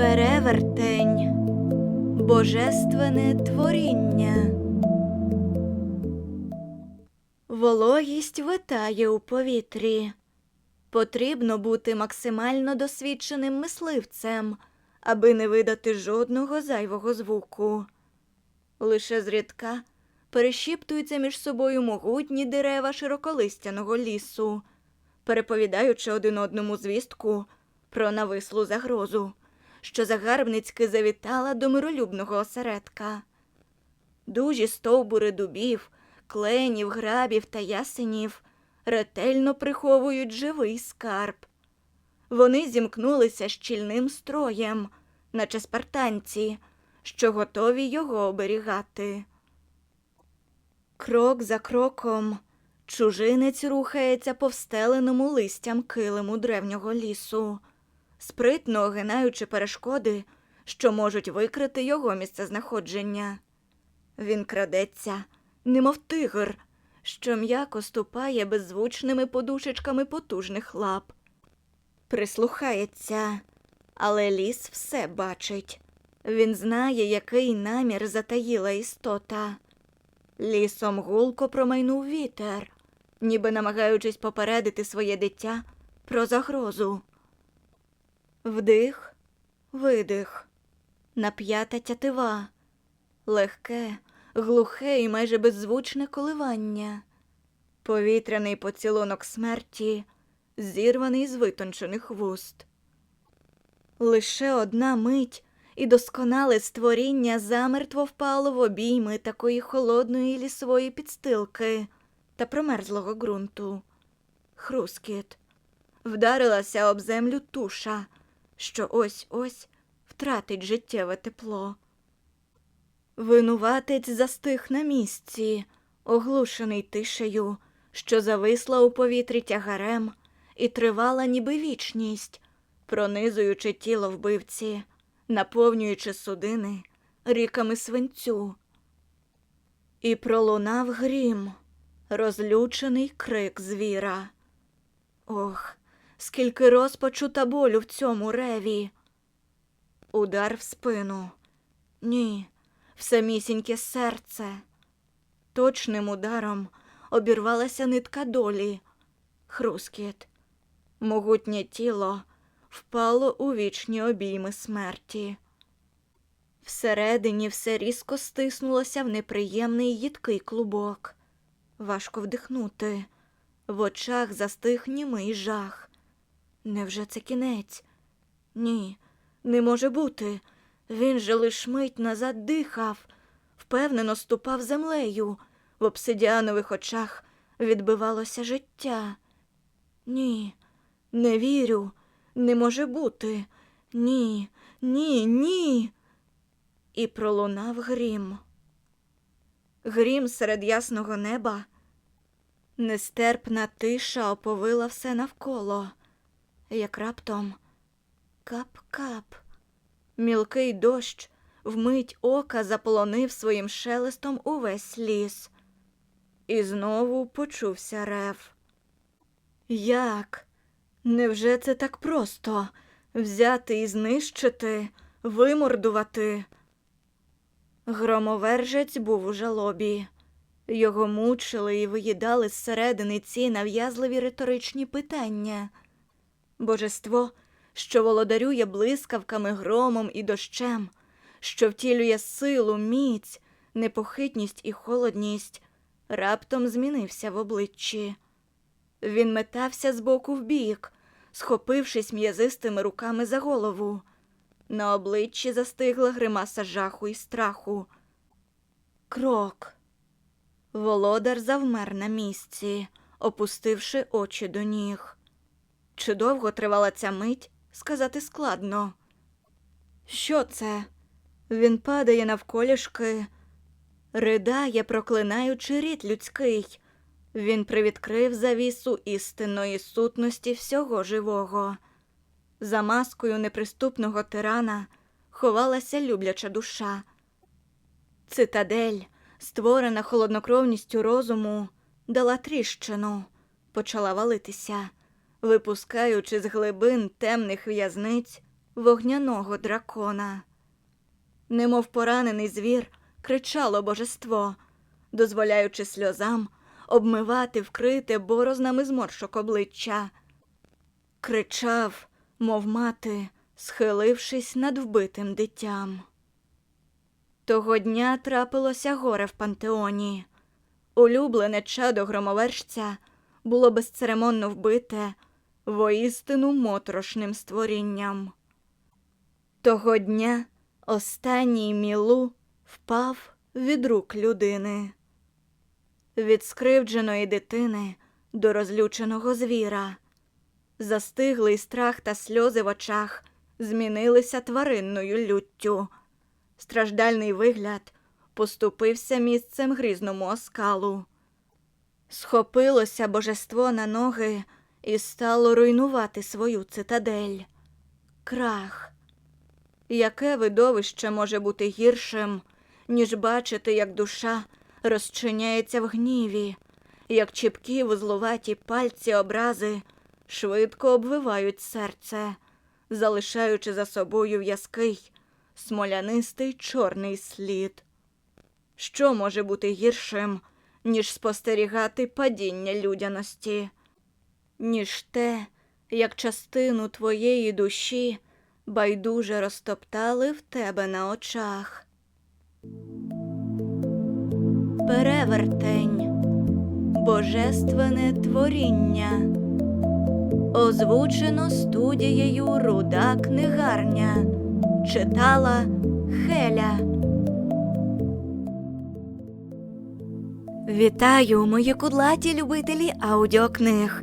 Перевертень Божественне творіння. Вологість витає у повітрі. Потрібно бути максимально досвідченим мисливцем, аби не видати жодного зайвого звуку. Лише зрідка перешіптуються між собою могутні дерева широколистяного лісу, переповідаючи один одному звістку про навислу загрозу, що загарбницьки завітала до миролюбного осередка. Дужі стовбури дубів, кленів, грабів та ясенів ретельно приховують живий скарб. Вони зімкнулися щільним строєм, наче спартанці, що готові його оберігати. Крок за кроком чужинець рухається по встеленому листям килиму древнього лісу, спритно огинаючи перешкоди, що можуть викрити його місцезнаходження. Він крадеться, немов тигр, що м'яко ступає беззвучними подушечками потужних лап. Прислухається, але ліс все бачить. Він знає, який намір затаїла істота. Лісом гулко промайнув вітер, ніби намагаючись попередити своє дитя про загрозу. Вдих, видих, нап'ята тятива, легке, глухе і майже беззвучне коливання, повітряний поцілунок смерті, зірваний з витончених вуст. Лише одна мить, і досконале створіння замертво впало в обійми такої холодної лісової підстилки та промерзлого ґрунту. Хрускіт. Вдарилася об землю туша, що ось ось втратить життєве тепло. Винуватець застиг на місці, оглушений тишею, що зависла у повітрі тягарем і тривала ніби вічність, пронизуючи тіло вбивці, наповнюючи судини ріками свинцю. І пролунав грім, розлючений крик звіра. Ох, скільки розпачу та болю в цьому реві. Удар в спину. Ні, в самісіньке серце. Точним ударом обірвалася нитка долі. Хрускіт. Могутнє тіло впало у вічні обійми смерті. Всередині все різко стиснулося в неприємний їдкий клубок. Важко вдихнути. В очах застиг німий жах. Невже це кінець? Ні, не може бути. Він же лиш мить назад дихав, впевнено ступав землею. В обсидіанових очах відбивалося життя. Ні, не вірю, не може бути. Ні, ні, ні. І пролунав грім. Грім серед ясного неба. Нестерпна тиша оповила все навколо, як раптом кап-кап. Мілкий дощ вмить ока заполонив своїм шелестом увесь ліс. І знову почувся рев. Як? Невже це так просто взяти і знищити, вимордувати? Громовержець був у жалобі. Його мучили і виїдали зсередини ці нав'язливі риторичні питання. Божество, що володарює блискавками, громом і дощем, що втілює силу, міць, непохитність і холодність, раптом змінився в обличчі. Він метався з боку в бік, схопившись м'язистими руками за голову. На обличчі застигла гримаса жаху і страху. Крок. Володар завмер на місці, опустивши очі до ніг. Чи довго тривала ця мить, сказати складно. Що це? Він падає навколішки, ридає, проклинаючи рід людський. Він привідкрив завісу істинної сутності всього живого. За маскою неприступного тирана ховалася любляча душа. Цитадель, створена холоднокровністю розуму, дала тріщину, почала валитися, випускаючи з глибин темних в'язниць вогняного дракона. Немов поранений звір, кричало божество, дозволяючи сльозам обмивати вкрите борознами зморшок обличчя. Кричав, мов мати, схилившись над вбитим дитям. Того дня трапилося горе в пантеоні. Улюблене чадо громовержця було безцеремонно вбите воістину моторошним створінням. Того дня останній мілу впав від рук людини. Від скривдженої дитини до розлюченого звіра. Застиглий страх та сльози в очах змінилися тваринною люттю. Страждальний вигляд поступився місцем грізному оскалу. Схопилося божество на ноги і стало руйнувати свою цитадель. Крах. Яке видовище може бути гіршим, ніж бачити, як душа розчиняється в гніві, як чіпкі вузлуваті пальці образи швидко обвивають серце, залишаючи за собою в'язкий, смолянистий чорний слід. Що може бути гіршим, ніж спостерігати падіння людяності, ніж те, як частину твоєї душі байдуже розтоптали в тебе на очах. Перевертень, божественне творіння, озвучено студією Руда книгарня, читала Хеля. Вітаю, мої кудлаті любителі аудіокниг.